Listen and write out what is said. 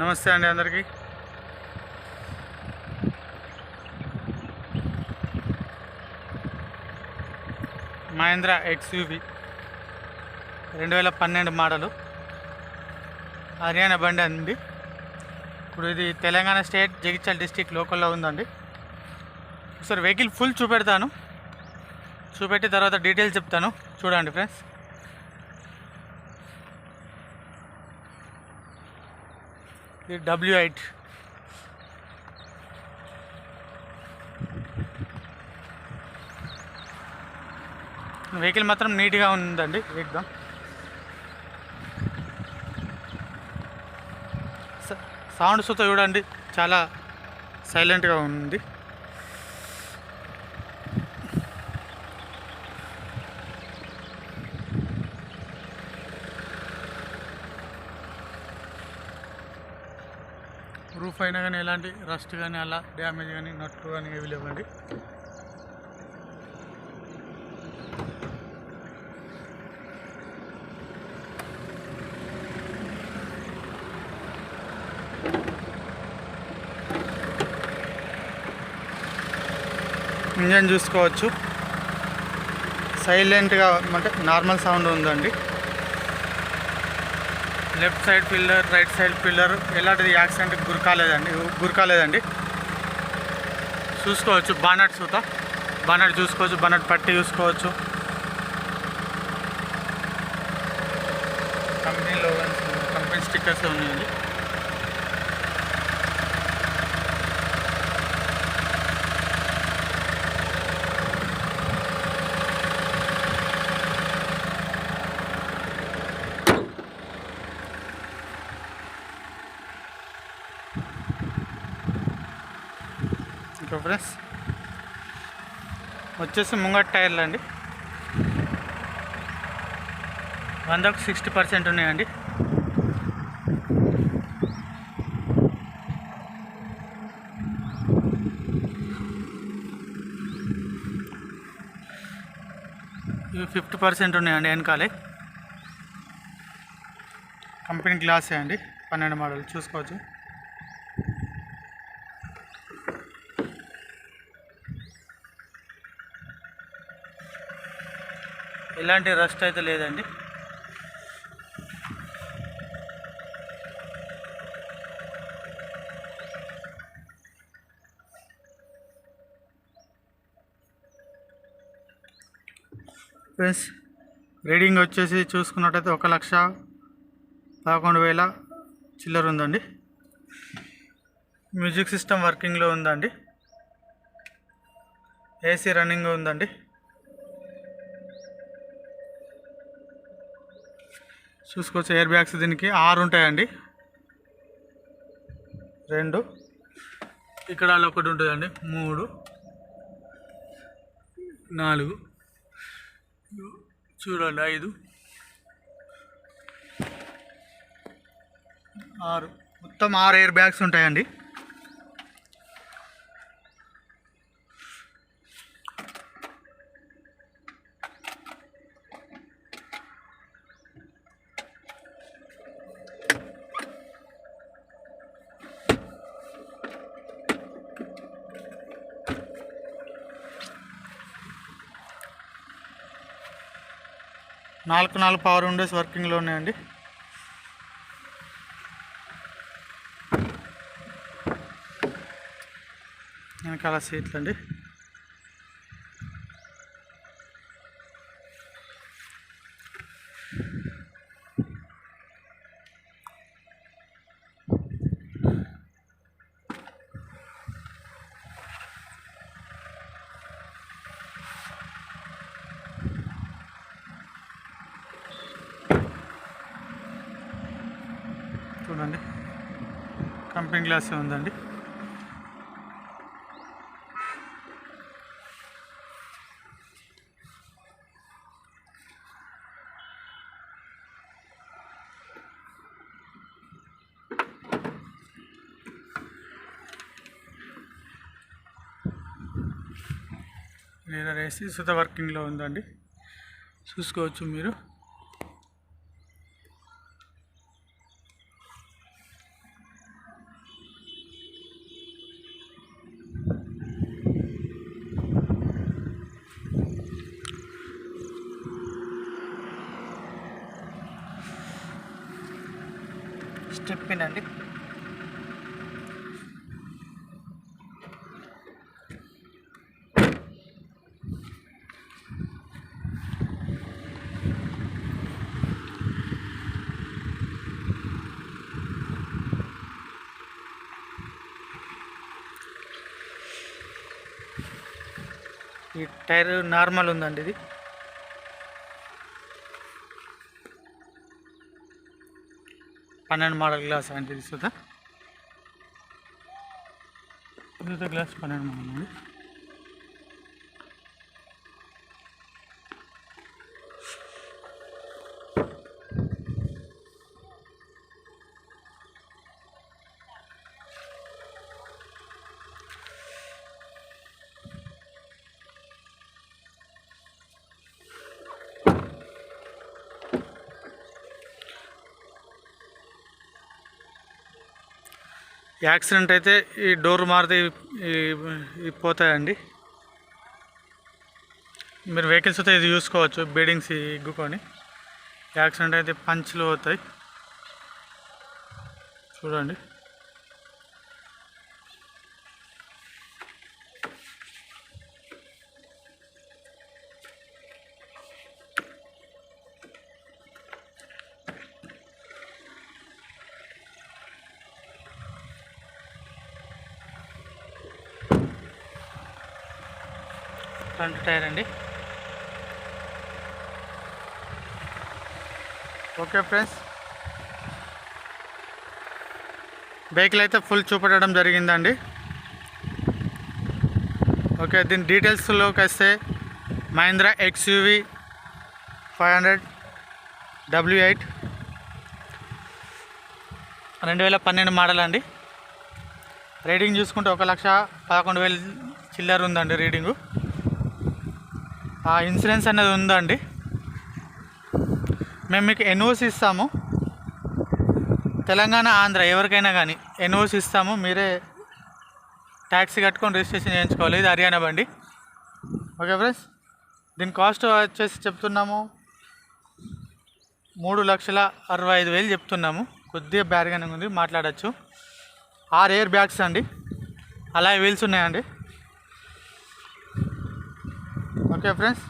నమస్తే అండి అందరికీ. మహేంద్ర ఎక్స్యూవి రెండు వేల పన్నెండు మోడలు. హర్యానా బండి అండి. ఇప్పుడు ఇది తెలంగాణ స్టేట్ జగిత్యాల డిస్టిక్ లోకల్లో ఉందండి. ఒకసారి వెహికల్ ఫుల్ చూపెడతాను. చూపెట్టి తర్వాత డీటెయిల్స్ చెప్తాను. చూడండి ఫ్రెండ్స్. ఇది డబ్ల్యూ ఎయిట్. వెహికల్ మాత్రం నీట్గా ఉందండి. ఎగ్దాం సౌండ్ సుత చూడండి చాలా సైలెంట్గా ఉంది. రూఫ్ అయినా కానీ ఎలాంటి రస్ట్ కానీ అలా డ్యామేజ్ కానీ నట్లు కానీ ఏవి లేవండి. ఇంజన్ చూసుకోవచ్చు. సైలెంట్గా అంటే నార్మల్ సౌండ్ ఉందండి. Left side pillar right side pillar ఎలాంటిది యాక్సిడెంట్కి గురి కాలేదండి చూసుకోవచ్చు బానట్ సూత. బానట్ చూసుకోవచ్చు బానట్ పట్టి చూసుకోవచ్చు. కంపెనీ లోగన్స్ కంపెనీ స్టిక్కర్స్ ఉన్నాయండి. ఇంకా ఫ్రెండ్స్. వచ్చేసి ముంగట్ టైర్లు అండి. వందకు సిక్స్టీ పర్సెంట్ ఉన్నాయండి. ఇవి ఫిఫ్టీ పర్సెంట్ ఉన్నాయండి వెనకాలే. కంపెనీ గ్లాసే అండి. పన్నెండు మోడల్ చూసుకోవచ్చు. ఎలాంటి రస్ట్ అయితే లేదండి. ఫ్రెండ్స్ రీడింగ్ వచ్చేసి చూసుకున్నట్టయితే ఒక లక్ష పదకొండు వేల చిల్లర ఉందండి. మ్యూజిక్ సిస్టమ్ వర్కింగ్లో ఉందండి. ఏసీ రన్నింగ్ ఉందండి. చూసుకోవచ్చు ఎయిర్ బ్యాగ్స్ దీనికి ఆరు ఉంటాయండి. రెండు. ఇక్కడ ఒకటి ఉంటుందండి. మూడు. నాలుగు. చూడండి ఐదు. ఆరు. మొత్తం ఆరు ఎయిర్ బ్యాగ్స్ ఉంటాయండి. నాలుగు నాలుగు పవర్ విండోస్ వర్కింగ్లో ఉన్నాయండి. వెనకాల సీట్లు అండి కంపెనీ గ్లాసే ఉందండి. లేదా ఏసీ సుత వర్కింగ్లో ఉందండి. చూసుకోవచ్చు మీరు. స్టెప్ పిన్ అండి ఈ టైర్ నార్మల్ ఉందండి ఇది. పన్నెండు మోడల్ గ్లాస్ అంటే ఇది సుధా ఇది గ్లాస్ పన్నెండు మోడల్ యాక్సిడెంట్ అయితే ఈ డోర్ మారితే పోతాయండి. మీరు వెహికల్స్ అయితే ఇది చూసుకోవచ్చు బీడింగ్స్ ఇగ్గుకొని యాక్సిడెంట్ అయితే పంచులు అవుతాయి చూడండి. ఫ్రంట్ టైర్ అండి ఓకే ఫ్రెండ్స్. వెహికల్ అయితే ఫుల్ చూపెట్టడం జరిగిందండి. ఓకే దీని డీటెయిల్స్లోకి వస్తే Mahindra XUV five hundred W eight రెండు వేల పన్నెండు మోడల్ అండి. రీడింగ్ చూసుకుంటే ఒక లక్ష పదకొండు వేలు చిల్లర ఉందండి రీడింగు ఇన్సూరెన్స్ అనేది ఉందండి. మేము మీకు ఎన్ఓసి ఇస్తాము. తెలంగాణ ఆంధ్ర ఎవరికైనా కానీ ఎన్ఓసి ఇస్తాము. మీరే ట్యాక్సీ కట్టుకొని రిజిస్ట్రేషన్ చేయించుకోవాలి. ఇది హర్యానా బండి. Okay friends? దీని కాస్ట్ వచ్చేసి చెప్తున్నాము. మూడు లక్షల అరవై ఐదు వేలు చెప్తున్నాము. కొద్దిగా బ్యాడ్గానే ఉంది. మాట్లాడచ్చు. ఆరు ఎయిర్ బ్యాగ్స్ అండి. అలా వీల్స్ ఉన్నాయండి. Okay friends